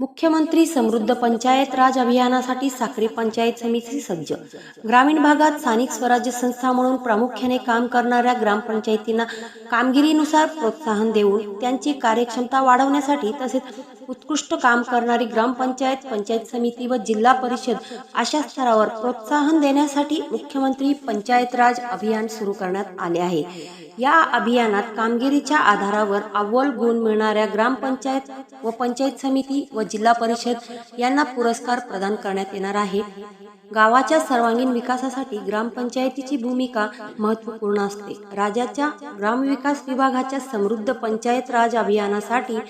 मुख्यमंत्री समृद्ध पंचायत राज अभियानासाठी साक्री पंचायत समिती सज्ज. ग्रामीण भागात स्थानिक स्वराज्य संस्था म्हणून प्रामुख्याने काम करणाऱ्या ग्रामपंचायतींना कामगिरीनुसार प्रोत्साहन देऊन त्यांची कार्यक्षमता वाढवण्यासाठी तसेच उत्कृष्ट काम करणारी ग्रामपंचायत पंचायत समिती व जिल्हा परिषद अशा स्तरावर प्रोत्साहन देण्यासाठी मुख्यमंत्री पंचायत राज अभियान सुरू करण्यात आले आहे. या अभियानात कामगिरीच्या आधारावर अव्वल गुण मिळणाऱ्या ग्रामपंचायत व पंचायत समिती व जिल्हा परिषद यांना पुरस्कार प्रदान करण्यात येणार आहे. गावाच्या सर्वांगीण विकासासाठी ग्रामपंचायतीची भूमिका महत्त्वपूर्ण असते. राज्याच्या ग्रामविकास विभागाच्या समृद्ध पंचायत राज अभियानासाठी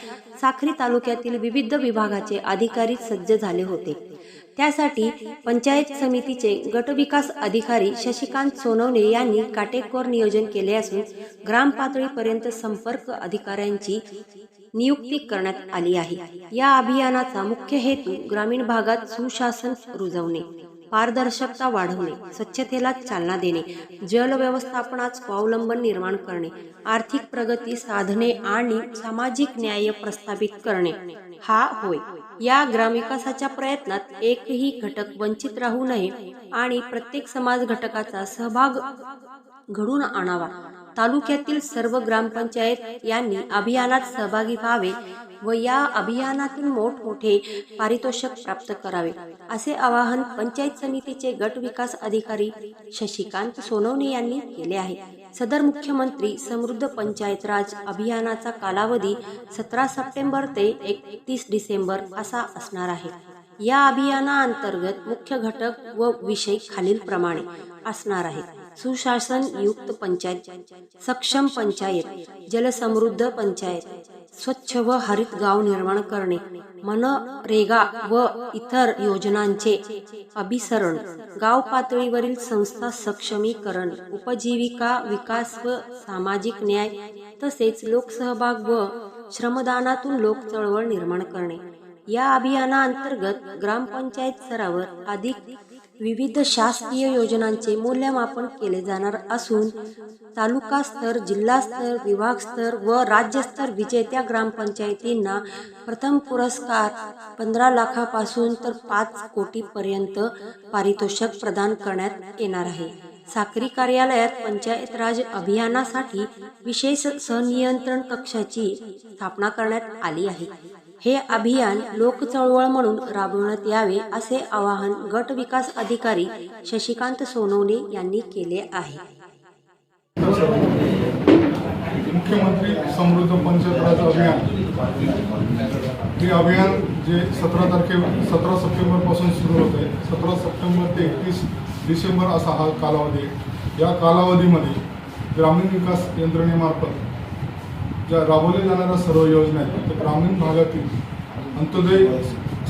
साखरी तालुक्यातील विविध विभागाचे अधिकारी सज्ज झाले होते. त्यासाठी पंचायत समितीचे गटविकास अधिकारी शशिकांत सोनवणे यांनी काटेकोर नियोजन केले असून ग्राम पातळीपर्यंत संपर्क अधिकाऱ्यांची नियुक्ती करण्यात आली आहे. या अभियानाचा मुख्य हेतू ग्रामीण भागात सुशासन रुजवणे पारदर्शकता वाढवणे स्वच्छतेला चालना देणे जल व्यवस्थापनात स्वावलंबन निर्माण करणे आर्थिक प्रगती साधणे आणि सामाजिक न्याय प्रस्थापित करणे. हा होय. या ग्रामविकासाच्या प्रयत्नात एकही घटक वंचित राहू नये आणि प्रत्येक समाज घटकाचा सहभाग घडून आणावा. तालुक्यातील सर्व ग्रामपंचायत यांनी अभियानात सहभागी व्हावे व या अभियानातील मोठमोठे पारितोषिक प्राप्त करावे असे आवाहन पंचायत समितीचे गट विकास अधिकारी शशिकांत सोनवणे यांनी केले आहे. सदर मुख्यमंत्री समृद्ध पंचायत राज अभियानाचा कालावधी सतरा सप्टेंबर ते एकतीस डिसेंबर असा असणार आहे. या अभियानाअंतर्गत मुख्य घटक व विषय खालीलप्रमाणे असणार आहेत. सुशासन युक्त पंचायत सक्षम पंचायत जलसमृद्ध पंचायत स्वच्छ व हरित गाव निर्माण करणे मनरेगा व इतर योजनांचे अभिसरण गाव पातळीवरील संस्था सक्षमीकरण उपजीविका विकास व सामाजिक न्याय तसेच लोकसहभाग व श्रमदानातून लोक चळवळ निर्माण करणे. या अभियानाअंतर्गत ग्रामपंचायत स्तरावर अधिक विविध शासकीय योजनांचे मूल्यमापन केले जाणार असून तालुका स्तर जिल्हा स्तर विभाग स्तर व राज्यस्तर विजेत्या ग्रामपंचायतींना प्रथम पुरस्कार पंधरा लाखापासून तर पाच कोटीपर्यंत पारितोषिक प्रदान करण्यात येणार आहे. साक्री कार्यालयात पंचायत राज अभियानासाठी विशेष सनियंत्रण कक्षाची स्थापना करण्यात आली आहे. हे अभियान लोक चळवळ म्हणून राबवण्यात यावे असे आवाहन गट विकास अधिकारी शशिकांत सोनवणे यांनी केले आहे. मुख्यमंत्री समृद्ध पंचायत अभियान. हे अभियान जे सतरा तारखे सतरा सप्टेंबरपासून सुरू होत आहे सतरा सप्टेंबर ते एकतीस डिसेंबर असा हा कालावधी या कालावधीमध्ये ग्रामीण विकास यंत्रणेमार्फत ज्या राबवल्या जाणाऱ्या सर्व योजना आहेत त्या ग्रामीण भागातील अंत्योदय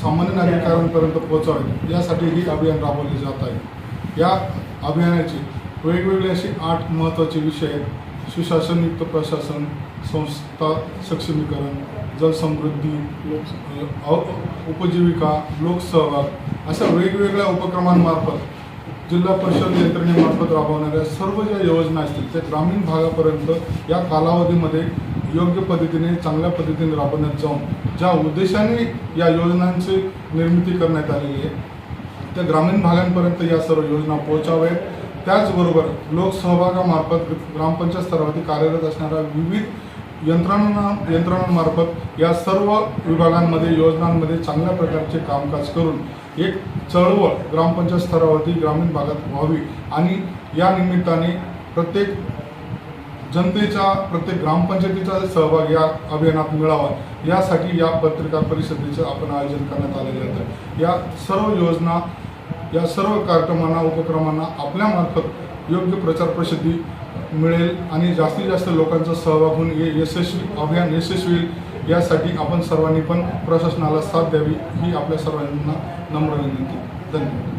सामान्य नागरिकांपर्यंत पोहोचावे यासाठी ही अभियान राबवले जात आहे. या अभियानाचे वेगवेगळे असे आठ महत्त्वाचे विषय आहेत. सुशासनयुक्त प्रशासन संस्था सक्षमीकरण जलसमृद्धी उपजीविका लोकसहभाग अशा वेगवेगळ्या उपक्रमांमार्फत जिल्हा परिषद यंत्रणेमार्फत राबवणाऱ्या सर्व ज्या योजना असतील त्या ग्रामीण भागापर्यंत या कालावधीमध्ये योग्य पद्धतीने चांगल्या पद्धतीने राबवण्यात जाऊन ज्या उद्देशाने या योजनांची निर्मिती करण्यात आलेली आहे त्या ग्रामीण भागांपर्यंत या सर्व योजना पोहोचाव्यात. त्याचबरोबर लोकसहभागामार्फत ग्रामपंचायत स्तरावरती कार्यरत असणाऱ्या विविध यंत्रणांना यंत्रणांमार्फत या सर्व विभागांमध्ये योजनांमध्ये चांगल्या प्रकारचे कामकाज करून एक चळवळ ग्रामपंचायत स्तरावरती ग्रामीण भागात व्हावी आणि या निमित्ताने प्रत्येक जनतेचा प्रत्येक ग्रामपंचायतीचा सहभाग या अभियानात मिळावा. यासाठी या पत्रकार परिषदेचं आपण आयोजन करण्यात आलेलं होतं या सर्व योजना या सर्व कार्यक्रमांना उपक्रमांना आपल्यामार्फत योग्य प्रचार प्रसिद्धी मिळेल आणि जास्तीत जास्त लोकांचा सहभाग होऊन हे यशस्वी अभियान यशस्वी होईल. यासाठी आपण सर्वांनी पण प्रशासनाला साथ द्यावी ही आपल्या सर्वांना नम्र विनंती. धन्यवाद.